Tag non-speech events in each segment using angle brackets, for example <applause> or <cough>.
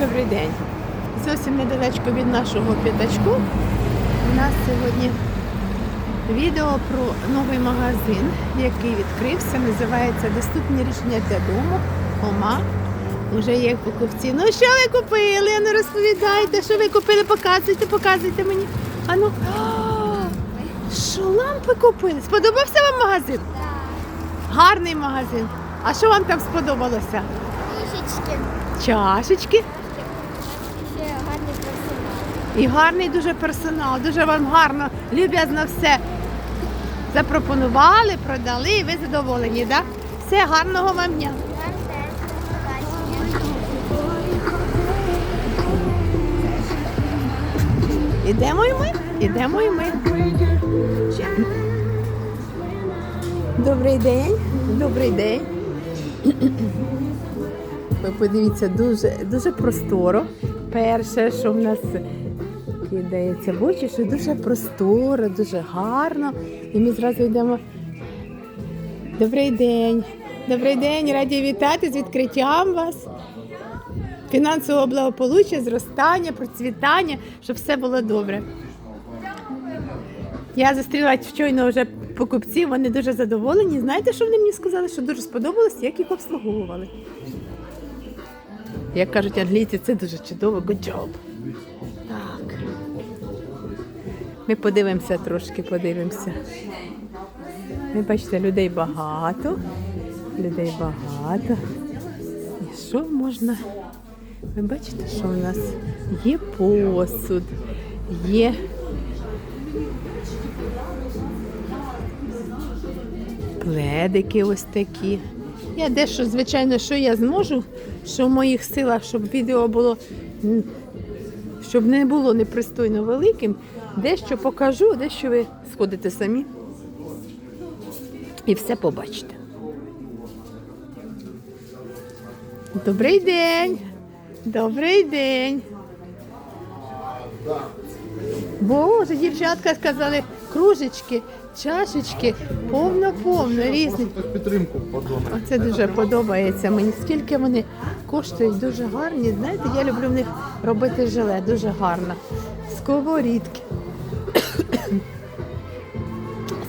добрий день. Зовсім недалечко від нашого п'ятачку. У нас сьогодні відео про новий магазин, який відкрився. Називається Доступні рішення для дому. Ома. Уже є покупці. Ну що ви купили? Ну розповідайте, що ви купили, показуйте, показуйте мені. А ну. Що лампи купили? Сподобався вам магазин? Гарний магазин. А що вам там сподобалося? Трішечки. Чашечки. І гарний дуже персонал, дуже вам гарно, люб'язно все запропонували, продали, і ви задоволені, так? Все, гарного вам дня. Ідемо і ми, ідемо і ми. Добрий день, добрий день. Ви подивіться, дуже, дуже просторо. Перше, що в нас кидається в очі, що дуже просторо, дуже гарно. І ми зразу йдемо. Добрий день. Добрий день, раді вітати з відкриттям вас. Фінансового благополуччя, зростання, процвітання, щоб все було добре. Я зустріла щойно вже покупців, вони дуже задоволені. Знаєте, що вони мені сказали? Що дуже сподобалось, як їх обслуговували. Як кажуть англійці, це дуже чудово, good job. Ми подивимося трошки, подивимося. Ви бачите, людей багато. Людей багато. І що можна? Ви бачите, що у нас є посуд, є пледики ось такі. Я дещо, звичайно, що я зможу, що в моїх силах, щоб відео було, щоб не було непристойно великим, дещо покажу, дещо ви сходите самі і все побачите. Добрий день! Добрий день! Боже, дівчатка сказали, кружечки, чашечки, повно-повно різні. Підтримку. Оце дуже подобається мені. Скільки вони коштують, дуже гарні. Знаєте, я люблю в них робити желе, дуже гарно. Сковорідки, <coughs>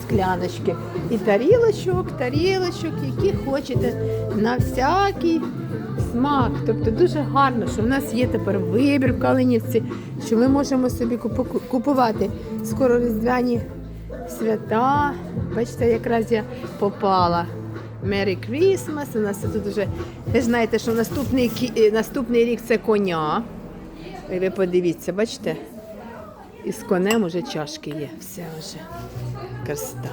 скляночки. І тарілочок, тарілочок, які хочете на всякий смак. Тобто дуже гарно, що в нас є тепер вибір в Калинівці, що ми можемо собі купувати скоро різдвяні свята. Бачите, якраз я попала. Merry Christmas. У нас тут вже. Ви знаєте, що наступний, е, наступний рік це коня. І ви подивіться, бачите? І з конем уже чашки є. Все вже. Красота.